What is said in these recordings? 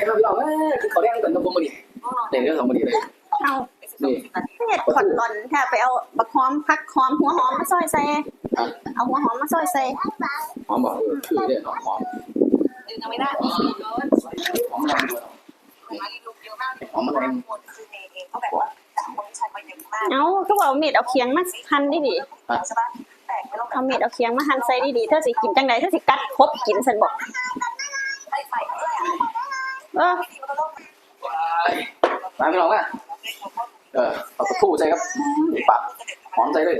ครับพี่น้องเอ้ยคือเขาแดงเป็นตะบงมาดิเนี่ยเรื่องของมาดิเลยเอานี่เห็ดขอนตอนแทบไปเอาบักหอมพักหอมหัวหอมมาซอยใส่เอาหัวหอมมาซอยใส่หอมบอกคือเนี่ยหอมหอมยังไม่ได้หอมแรงด้วยยอมากหอมแรงคนคือเองเขาแบบว่าแต่คนชมไปเอาก็บอกเมีดเอาเคียงมาหั่นดิดิใช่ปะแต่ไม่ต้องเมีดเอาเคียงมาหั่นใส่ดิดิเธอสิกินจังไดเธอสิกัดครบกินฉันบอก นก็ต้องมาพี่น้องอะเออเอาตะคู่ใส่ครับปากหอมใส่เลย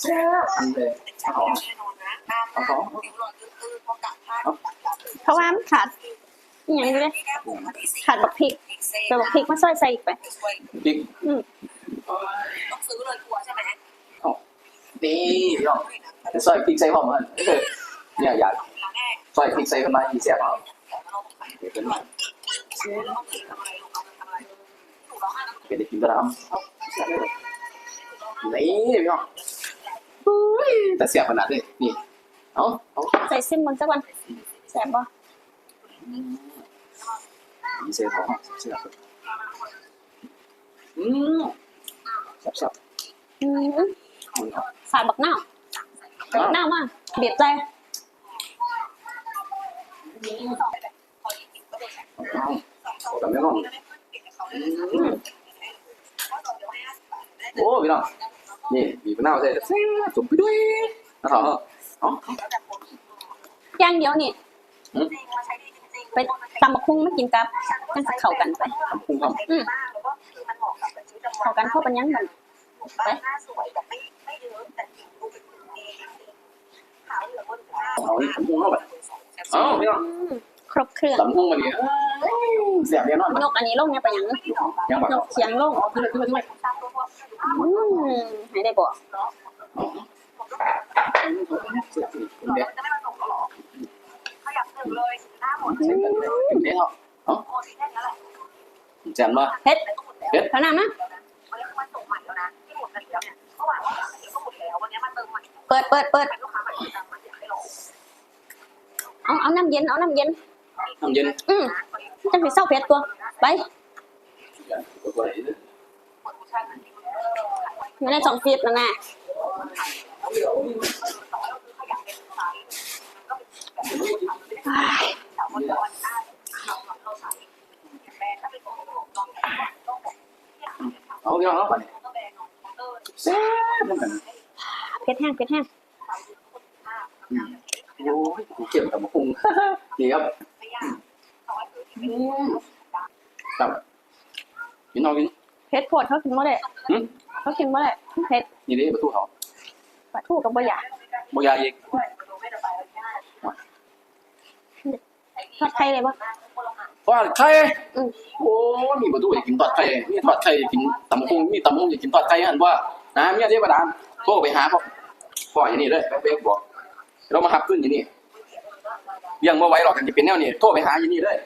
แซ่บอันเลยหอมแน่นอนนะตามนะผิวหลอดคือพอกะผ้าเพราะว่ามันขาดอหย่างนี้เลยขาดบักพริกแต่บักพริกมาซอยใส่อีกไปพริกต้องซื้อเลยทัวใช่ไหมนี่พี่น้องซอยพริกใส่หอมมันเออเนี่ยอยากซอยพริกใส่ขึ้นมาอีเสียบเอา เดี๋ยวเป็นมาเป็นได้กินกระดามนี่พี่น้องแต่เสียบขนาดนี้นี่เอาเอาใส่ซิมมันสักวันแซ่บบ่เสียบของเสียบอืมแซ่บอืมๆสาดบักหน้าวบักหน้าวมาเบียดใจ แต่ไม่ต้องโอ้พี่น้องนี่บีบมะนาวใส่จุ่มไปด้วยนะครับอ๋ออย่างเดียวนี่ไปตำบักคุ้งมากินกับจังสิเข้ากันไปคุ้งทำเข้ากันเข้ากันยังกันไปหน้าสวยแต่ไม่ไม่เยอะแต่ผิวดูเป็นคนดีขาวเหลืองบนหน้าเอานี่คุ้งเข้าไปเอาพี่น้องอืม ครบเครื่องตำคุ้งมาดิเสียบแน่นอนนกอันนี้ลงเนี่ยไปหยังยังแบบนกเขียงลงขึ้นเลยขึ้นเลยตามตัวพวกอืมให้ได้บอกเสียบเด็กจะไม่มาส่งหรอขยับหนึ่งเลยหน้าหมดเสียบกันเด็กเขาโอ้ยแค่นั้นแหละแจ่มป่ะเฮ็ดเท่านั้นนะวันนี้มันส่งใหม่แล้วนะที่หมดกันแล้วเนี่ยเมื่อวานว่าก็หมดแล้ววันนี้มาเติมใหม่เปิดเปิดเปิดลูกค้าใหม่ตามมาอยากให้ลองเอาเอาน้ำเย็น เอาน้ำเย็น น้ำเย็นอืมจังสิเศร้าเผ็ดตัว ไปอยู่ในสองฟีดแล้วนะอ้ายเอาพี่น้องเอาไปแซ่บเหมือนกันเผ็ดแห้งเผ็ดแห้งโอ้ยกูเก็บกับมะคุ้งนี่ครับ ครับกินน้องกินเผ็ดโพดเขากินบ่ได้หืมเขากินบ่ได้เผ็ดนี่ดิประตูเขาปลาทูกับบ่อยากบยาอีกทอดไข่เลยบ่ทอดไข่โอ้มีประตูอยากกินทอดไข่มีทอดไข่กินตำคงมีตำคงอยากกินทอดไข่หันว่านะเมียเทพดามโทรไปหาพ่อพ่ออย่างนี้เลยไปบอกเรามาหับขึ้นอย่างนี้ ยังมาไหว้หรอกกันจะเป็นแนวนี้โทรไปหาอย่างนี้เลย